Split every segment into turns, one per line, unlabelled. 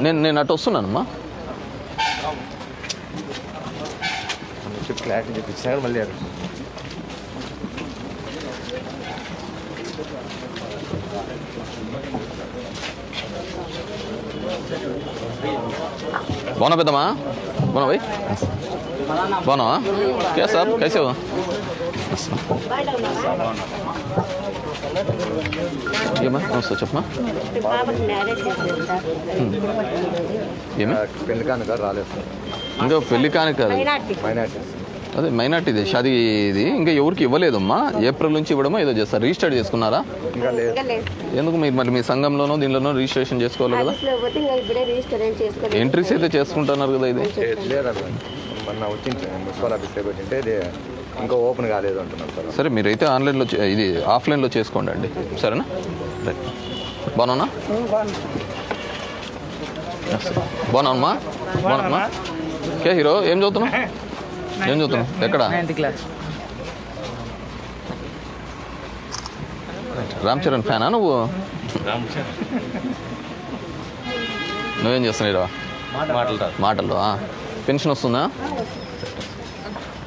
నేను నేను అటు వస్తున్నానమ్మా.
క్లారిటీ చెప్పించినా మళ్ళీ
బాగున్నా పెద్దమ్మా? బాగున్నా భయ్ బాగున్నావా? క్యా సార్ కైసే ఏమా నమస్తే చెప్పమా
సార్
ఏమా
పెళ్ళి కానుక రాలేదు సార్.
ఇంకా పెళ్ళి కాని కాదు
మైనార్టీ
మైనార్టీస్
అదే ఇది ఇంకా ఎవరికి ఇవ్వలేదమ్మా. ఏప్రిల్ నుంచి ఇవ్వడమో ఏదో చేస్తారు. రిజిస్టర్ చేసుకున్నారా?
ఇంకా లేదు.
ఇంకా లేదు.
ఎందుకు మీరు మరి మీ సంఘంలోనో దీనిలోనో రిజిస్ట్రేషన్ చేసుకోవాలి కదా?
ఇంకా
ఎంట్రీస్ అయితే చేసుకుంటున్నారు కదా ఇది
ఇంకా ఓపెన్ కాలేదు అంటున్నారు సార్.
సరే మీరైతే ఆన్లైన్లో చే- ఇది ఆఫ్లైన్లో చేసుకోండి అండి. సరేనా? రైట్. బాగున్నా. బాగున్నామ్మా బాగున్నా కే హీరో ఏం చదువుతున్నావు? ఏం చదువుతున్నావు? ఎక్కడ? రామ్ చరణ్ ఫ్యానా నువ్వు? నువ్వేం చేస్తున్నావు మాటలు ఆ. పెన్షన్ వస్తుందా?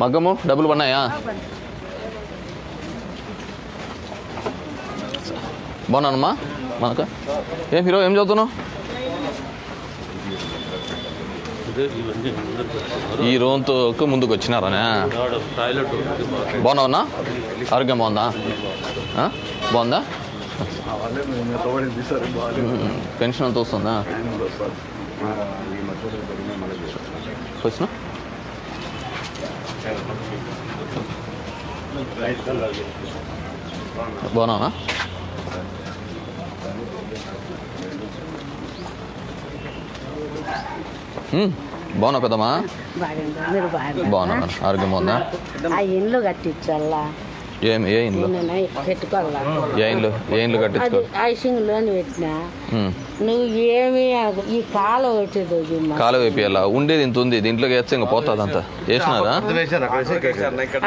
మగ్గము? డబ్బులు పడినాయా బాగున్నానమ్మా. మనక? ఏం హీరో ఏం చదువుతున్నావు? ఈ రోజుతో ముందుకు వచ్చినారనే బాగున్నావునా ఆరోగ్యం బాగుందా? బాగుందా? పెన్షన్ అంత వస్తుందా? వచ్చిన? బాగున్నావా? బాగున్నావు పెద్దమ్మా?
బాగుంది మీరు బాగుంది
బాగున్నా ఆరోగ్యం బాగుందా
ఆ ఇండ్లు కట్టించాలా?
ఏం ఏ ఇండ్లు?
నేను పెట్టుకోవాలా?
కట్టించుకో?
ఐసింగ్ లోన్ పెట్టినా. నువ్వు ఏమి. ఈ కాలం వచ్చేది
కాలు వేపియాలా? ఉండేది ఇంత ఉంది. దీంట్లోకి వేస్తే ఇంకా పోతుంది అంతా. వేసినారా?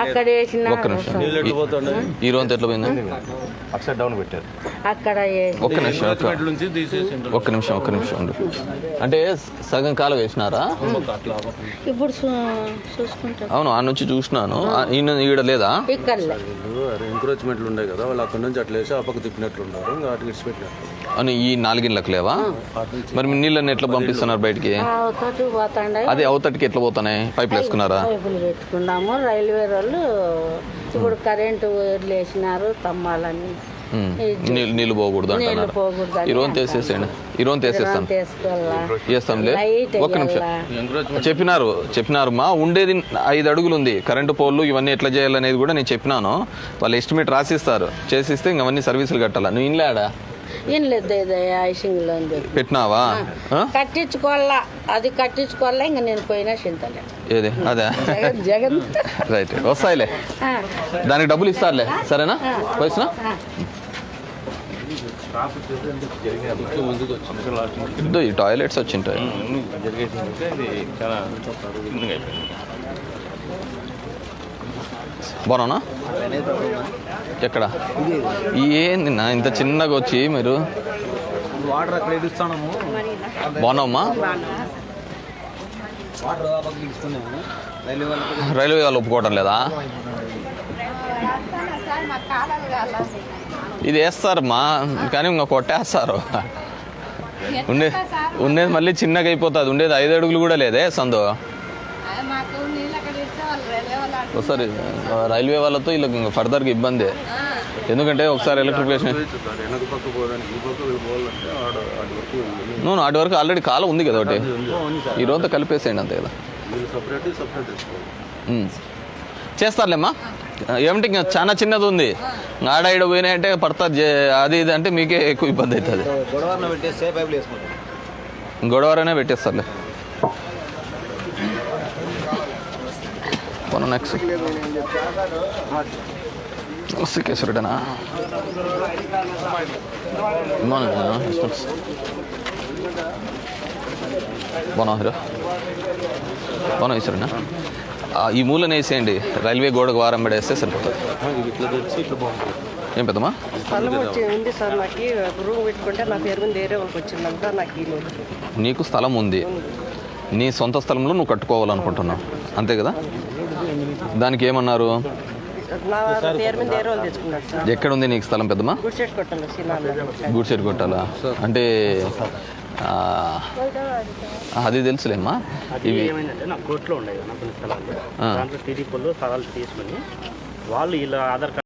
అక్కడ వేసిన
ఒక్క నిమిషం. ఈ- ఈ రోజు ఎట్లా పోయింది?
అప్సైడ్ డౌన్ పెట్టారు.
అక్కడ.
ఒక్క నిమిషం ఒక్క నిమిషం ఒక్క నిమిషం ఉండు. అంటే సగం కాలు వేసినారా?
ఇప్పుడు
అవును ఆ నుంచి చూసినాను. ఈడ లేదా?
ఇక్కడ లే.
ఎంకరేజ్మెంట్లు ఉన్నాయి కదా వాళ్ళు అక్కడ నుంచి అట్లా వేసి ఆ పక్క తిప్పినట్లు ఉన్నారు అటు
ఈ నాలుగిళ్ళకి లేవా? మరి నీళ్ళని ఎట్లా పంపిస్తున్నారు బయటికి? అదే అవతటికి ఎట్లా పోతున్నాయి? పైపులు వేసుకున్నారా?
పైపులు పెట్టుకున్నాము. రైల్వే వాళ్ళు ఇప్పుడు కరెంటు వైర్లు వేసినారు
ఉమ్. నీళ్ళు పోకూడదు అంటున్నారు. ఈ రోజు తీసేసేయండి. ఈ రోజు తీసేస్తాను. చేస్తాంలే ఒక్క నిమిషం? చెప్పినారు చెప్పినారు మా. ఉండేది ఐదు అడుగులు ఉంది కరెంటు పోల్లు ఇవన్నీ ఎట్లా చేయాలనేది కూడా నేను చెప్పినాను. వాళ్ళు ఎస్టిమేట్ రాసిస్తారు. చేసిస్తే ఇంక అవన్నీ సర్వీసులు కట్టాలా? నువ్వు ఇన్లాడా పెట్టినావా?
కట్టించుకోవాలా? అది కట్టించుకోవాలా? ఇంకా నేను పోయినా చింతలే.
ఏది? అదే?
జగన్
రైట్ వస్తాయిలే. దానికి డబ్బులు ఇస్తారులే. సరేనా. ఇదో ఈ టాయిలెట్స్ వచ్చింటాయి. బాగున్నా ఎక్కడ? ఏంది నా ఇంత చిన్నగా వచ్చి మీరు?
వాటర్ అక్కడ
బాగున్నావమ్మా?
రైల్వే
వాళ్ళు ఒప్పుకోవడం లేదా? ఇది వేస్తారమ్మా కానీ ఇంకా కొట్టేస్తారు. ఉండే ఉండేది మళ్ళీ చిన్నగా అయిపోతుంది. ఉండేది ఐదు అడుగులు కూడా లేదే సందు? ఒకసారి రైల్వే వాళ్ళతో వీళ్ళకి ఇంకా ఫర్దర్గా ఇబ్బంది. ఎందుకంటే ఒకసారి ఎలక్ట్రిఫికేషన్. నువ్వు అటు వరకు ఆల్రెడీ కాలం ఉంది కదా ఒకటి. ఈ రోజు కలిపేసేయండి అంతే కదా. చేస్తారులేమ్మా? ఏమిటి ఇంకా చాలా చిన్నది ఉంది. ఆడ ఈడ పోయినాయంటే పడతారు అది ఇది అంటే మీకే ఎక్కువ ఇబ్బంది అవుతుంది. గొడవరైనా పెట్టేస్తారులే. కొన నెక్స్ట్ బాగున్నా హీరో. బాగున్నా ఈశ్వరనా ఈ మూలన వేసేయండి. రైల్వే గోడకు వారం పడేస్తే సరిపోతుంది. ఏం పెద్దమ్మా?
స్థలం సార్ నాకు రూమ్ పెట్టుకుంటే నా పేరు మీద వేరే వాళ్ళకి వచ్చిందంట నాకు.
నీకు స్థలం ఉంది. నీ సొంత స్థలంలో నువ్వు కట్టుకోవాలనుకుంటున్నావు. అంతే కదా? దానికి ఏమన్నారు? ఎక్కడ ఉంది నీకు స్థలం పెద్దమ్మా?
గుడ్ సెట్ కొట్టాలి?
అంటే అది తెలుసులేమ్మా ఇవి
ఏమైందంటే నా కోర్టులో ఉండే. దాంట్లో టీడీపీలు స్థలాలు తీసుకుని వాళ్ళు ఇలా ఆధార్ కార్డు